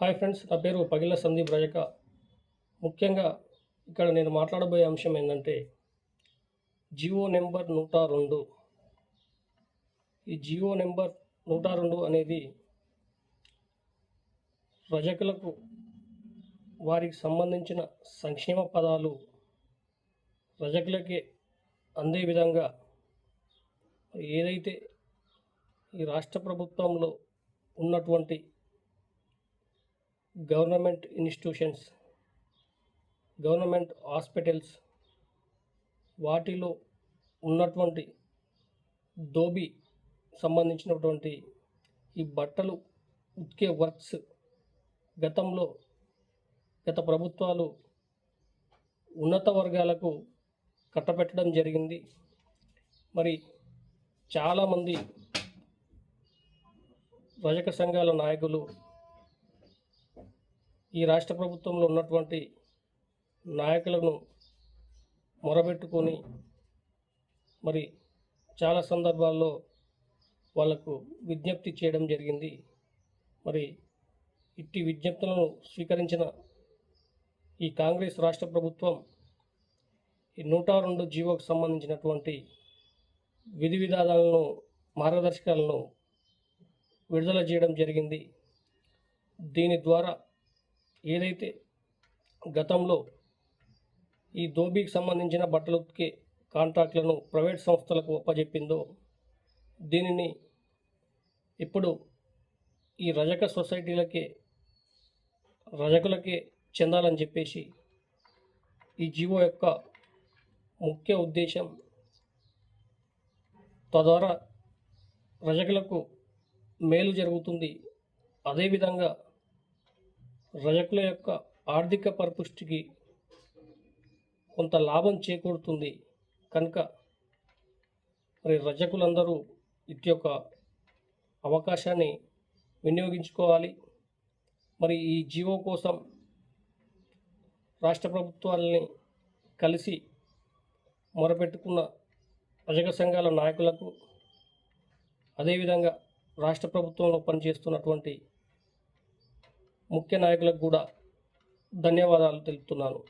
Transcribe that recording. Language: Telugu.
హాయ్ ఫ్రెండ్స్ నా పేరు పగిల సందీప్ రజక ముఖ్యంగా ఇక్కడ నేను మాట్లాడబోయే అంశం ఏంటంటే జియో నెంబర్ నూట రెండు. ఈ జియో నెంబర్ నూట రెండు అనేది రజకులకు వారికి సంబంధించిన సంక్షేమ పదాలు రజకులకే అందే విధంగా ఏదైతే ఈ రాష్ట్ర ప్రభుత్వంలో ఉన్నటువంటి గవర్నమెంట్ ఇన్స్టిట్యూషన్స్ గవర్నమెంట్ హాస్పిటల్స్ వాటిలో ఉన్నటువంటి దోబి సంబంధించినటువంటి ఈ బట్టలు ఉతికే వర్క్స్ గతంలో గత ప్రభుత్వాలు ఉన్నత వర్గాలకు కట్టబెట్టడం జరిగింది. మరి చాలామంది రజక సంఘాల నాయకులు ఈ రాష్ట్ర ప్రభుత్వంలో ఉన్నటువంటి నాయకులను మొరబెట్టుకొని మరి చాలా సందర్భాల్లో వాళ్ళకు విజ్ఞప్తి చేయడం జరిగింది. మరి ఇట్టి విజ్ఞప్తులను స్వీకరించిన ఈ కాంగ్రెస్ రాష్ట్ర ప్రభుత్వం ఈ నూట రెండు జీవోకు సంబంధించినటువంటి విధి విధానాలను మార్గదర్శకాలను విడుదల చేయడం జరిగింది. దీని ద్వారా ఏదైతే గతంలో ఈ దోబీకి సంబంధించిన బట్టలు ఉతికే కాంట్రాక్ట్లను ప్రైవేట్ సంస్థలకు అప్పజెప్పిందో దీనిని ఇప్పుడు ఈ రజక సొసైటీలకే రజకులకే చెందాలని చెప్పేసి ఈ జీవో యొక్క ముఖ్య ఉద్దేశం తద్వారా రజకులకు మేలు జరుగుతుంది. అదేవిధంగా రజకుల యొక్క ఆర్థిక పరిపుష్టికి కొంత లాభం చేకూరుతుంది. కనుక మరి రజకులందరూ ఇటు యొక్క అవకాశాన్ని వినియోగించుకోవాలి. మరి ఈ జీవో కోసం రాష్ట్ర ప్రభుత్వాలని కలిసి మొరపెట్టుకున్న రజక సంఘాల నాయకులకు అదేవిధంగా రాష్ట్ర ప్రభుత్వంలో పనిచేస్తున్నటువంటి ముఖ్య నాయకులకు కూడా ధన్యవాదాలు తెలుపుతున్నాను.